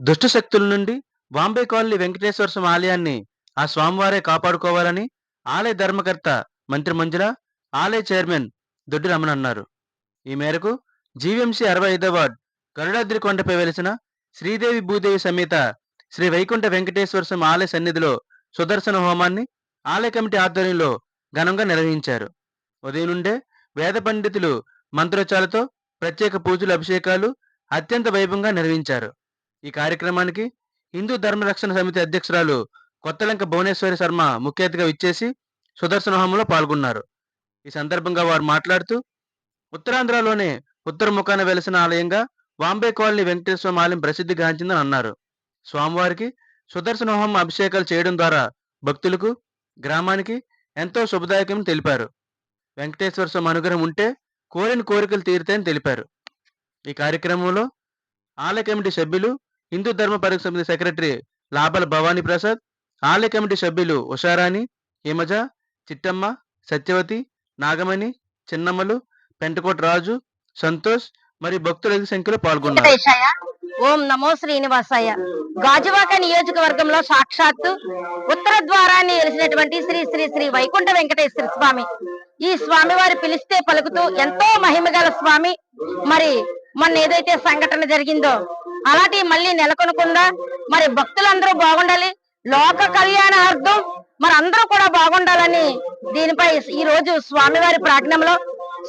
దుష్టశక్తుల నుండి బాంబే కాలనీ వెంకటేశ్వర స్వామి ఆలయాన్ని ఆ స్వామివారే కాపాడుకోవాలని ఆలయ ధర్మకర్త మంత్రి మంజుల ఆలయ చైర్మన్ దొడ్డి రమణ అన్నారు. ఈ మేరకు జీవీఎంసీ అరవై ఐదో వార్డ్ గరుడాద్రి కొండపై వెలిసిన శ్రీదేవి భూదేవి సమేత శ్రీ వైకుంఠ వెంకటేశ్వర స్వామి ఆలయ సన్నిధిలో సుదర్శన హోమాన్ని ఆలయ కమిటీ ఆధ్వర్యంలో ఘనంగా నిర్వహించారు. ఉదయం నుండే వేద పండితులు మంత్రోచ్చాలతో ప్రత్యేక పూజలు అభిషేకాలు అత్యంత వైభవంగా నిర్వహించారు. ఈ కార్యక్రమానికి హిందూ ధర్మరక్షణ సమితి అధ్యక్షురాలు కొత్తలంక భువనేశ్వరి శర్మ ముఖ్య అతిథిగా ఇచ్చేసి సుదర్శన హోమంలో పాల్గొన్నారు. ఈ సందర్భంగా వారు మాట్లాడుతూ ఉత్తరాంధ్రలోనే ఉత్తర ముఖాన వెలిసిన ఆలయంగా వాంబే కాలనీ వెంకటేశ్వర ఆలయం ఆలయం ప్రసిద్ధిగాంచిందని అన్నారు. స్వామివారికి సుదర్శన హోమం అభిషేకాలు చేయడం ద్వారా భక్తులకు గ్రామానికి ఎంతో శుభదాయకమని తెలిపారు. వెంకటేశ్వర స్వామి అనుగ్రహం ఉంటే కోరిన కోరికలు తీరుతాయని తెలిపారు. ఈ కార్యక్రమంలో ఆలయ కమిటీ సభ్యులు హిందూ ధర్మ పరిరక్షణ సమితి సెక్రటరీ లాభల భవానీ ప్రసాద్ ఆలయ కమిటీ సభ్యులు ఉషారాణి హిమజ చిట్టమ్మ సత్యవతి నాగమణి చిన్నమ్మలు పెంటకోట రాజు సంతోష్ మరియు భక్తులు అధిక సంఖ్యలో పాల్గొన్నారు. ఓం నమో శ్రీనివాసాయ. గాజువాక నియోజకవర్గంలో సాక్షాత్తు ఉత్తర ద్వారాన్ని వెలిసినటువంటి శ్రీ శ్రీ శ్రీ వైకుంఠ వెంకటేశ్వర స్వామి. ఈ స్వామి వారి పిలిస్తే పలుకుతూ ఎంతో మహిమగల స్వామి. మరి మొన్న ఏదైతే సంఘటన జరిగిందో అలాంటి మళ్ళీ నెలకొనకుండా మరి భక్తులందరూ బాగుండాలి. లోక కళ్యాణార్థం మరి అందరూ కూడా బాగుండాలని దీనిపై ఈ రోజు స్వామివారి ప్రాజ్ఞంలో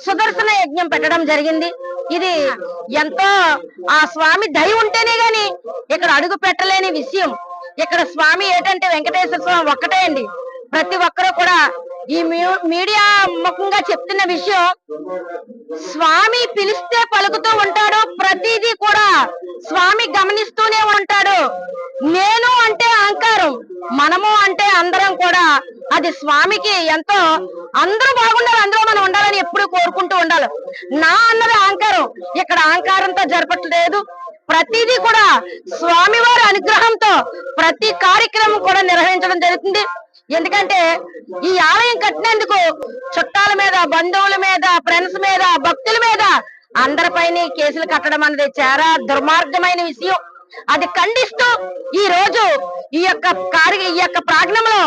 సుదర్శన యజ్ఞం పెట్టడం జరిగింది. ఇది ఎంతో ఆ స్వామి దయ ఉంటేనే గాని ఇక్కడ అడుగు పెట్టలేని విషయం. ఇక్కడ స్వామి ఏంటంటే వెంకటేశ్వర స్వామి ఒక్కటే అండి. ప్రతి ఒక్కరూ కూడా ఈ మీడియా ముఖంగా చెప్తున్న విషయం స్వామి పిలిస్తే పలుకుతూ ఉంటాడు ప్రతిదీ కూడా స్వామి గమనిస్తూనే ఉంటాడు. నేను అంటే అహంకారం మనము అంటే అందరం కూడా. అది స్వామికి ఎంతో అందరూ బాగుండాలి అందరూ మనం ఉండాలని ఎప్పుడు కోరుకుంటూ ఉండాలి. నా అన్నది అహంకారం. ఇక్కడ అహంకారంతో జరపట్లేదు. ప్రతిదీ కూడా స్వామివారి అనుగ్రహంతో ప్రతి కార్యక్రమం కూడా నిర్వహించడం జరుగుతుంది. ఎందుకంటే ఈ ఆలయం కట్టినందుకు చుట్టాల మీద బంధువుల మీద ఫ్రెండ్స్ మీద భక్తుల మీద అందరిపైన కేసులు కట్టడం అనేది చాలా దుర్మార్గమైన విషయం. అది ఖండిస్తూ ఈ రోజు ఈ యొక్క కార్య ఈ యొక్క ప్రాజ్ఞంలో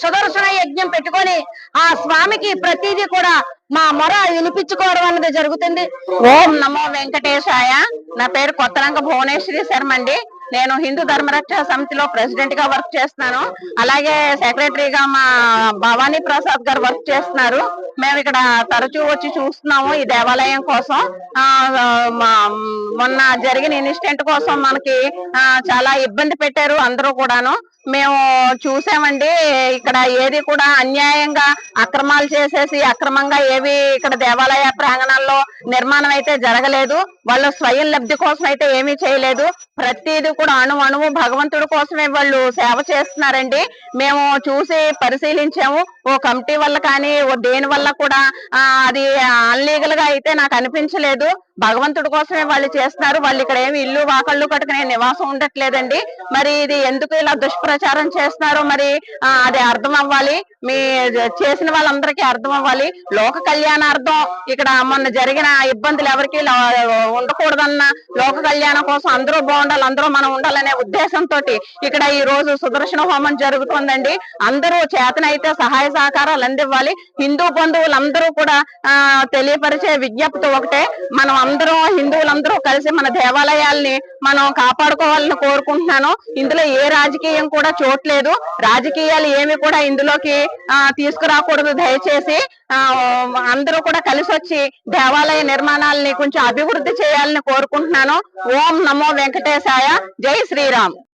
సుదర్శన యజ్ఞం పెట్టుకొని ఆ స్వామికి ప్రతిదీ కూడా మా మొర వినిపించుకోవడం అన్నది జరుగుతుంది. ఓం నమో వెంకటేశాయ. నా పేరు కొత్తరంగ భువనేశ్వరి శర్మ అండి. నేను హిందూ ధర్మరక్ష సమితిలో ప్రెసిడెంట్గా వర్క్ చేస్తున్నాను. అలాగే సెక్రటరీగా మా భవానీ ప్రసాద్ గారు వర్క్ చేస్తున్నారు. మేము ఇక్కడ తరచూ వచ్చి చూస్తున్నాము ఈ దేవాలయం కోసం. ఆ మా- మొన్న జరిగిన ఇన్సిడెంట్ కోసం మనకి చాలా ఇబ్బంది పెట్టారు అందరూ కూడాను. మేము చూసామండి ఇక్కడ ఏది కూడా అన్యాయంగా అక్రమాలు చేసేసి అక్రమంగా ఏవి ఇక్కడ దేవాలయ ప్రాంగణాల్లో నిర్మాణం అయితే జరగలేదు. వాళ్ళు స్వయం లబ్ధి కోసం అయితే ఏమీ చేయలేదు. ప్రతిదీ కూడా అణు అణువు భగవంతుడి కోసమే వాళ్ళు సేవ చేస్తున్నారండి. మేము చూసి పరిశీలించాము. ఓ కమిటీ వల్ల కానీ ఓ దేని వల్ల కూడా అది అన్లీగల్గా అయితే నాకు అనిపించలేదు. భగవంతుడి కోసమే వాళ్ళు చేస్తున్నారు. వాళ్ళు ఇక్కడ ఏమి ఇల్లు వాకళ్ళు కట్టుకునే నివాసం ఉండట్లేదండి. మరి ఇది ఎందుకు ఇలా దుష్ప్రచారం చేస్తున్నారో? మరి ఆ, అది అర్థం అవ్వాలి. మీ చేసిన వాళ్ళందరికీ అర్థం అవ్వాలి. లోక కళ్యాణార్థం ఇక్కడ మొన్న జరిగిన ఇబ్బందులు ఎవరికి ఉండకూడదన్న లోక కళ్యాణం కోసం అందరూ బాగుండాలి అందరూ మనం ఉండాలనే ఉద్దేశంతో ఇక్కడ ఈ రోజు సుదర్శన హోమం జరుగుతుందండి. అందరూ చేతనైతే సహాయ సహకారాలు అందివ్వాలి. హిందూ బంధువులందరూ కూడా ఆ తెలియపరిచే విజ్ఞప్తి ఒకటే. మనం అందరం హిందువులందరూ కలిసి మన దేవాలయాల్ని మనం కాపాడుకోవాలని కోరుకుంటున్నాను. ఇందులో ఏ రాజకీయం కూడా చోట్లేదు రాజకీయాలు ఏమి కూడా ఇందులోకి తీసుకురాకూడదు. దయచేసి ఆ అందరూ కూడా కలిసి వచ్చి దేవాలయ నిర్మాణాలని కొంచెం అభివృద్ధి చేయాలని కోరుకుంటున్నాను. ఓం నమో వెంకటేశాయ. జై శ్రీరామ్.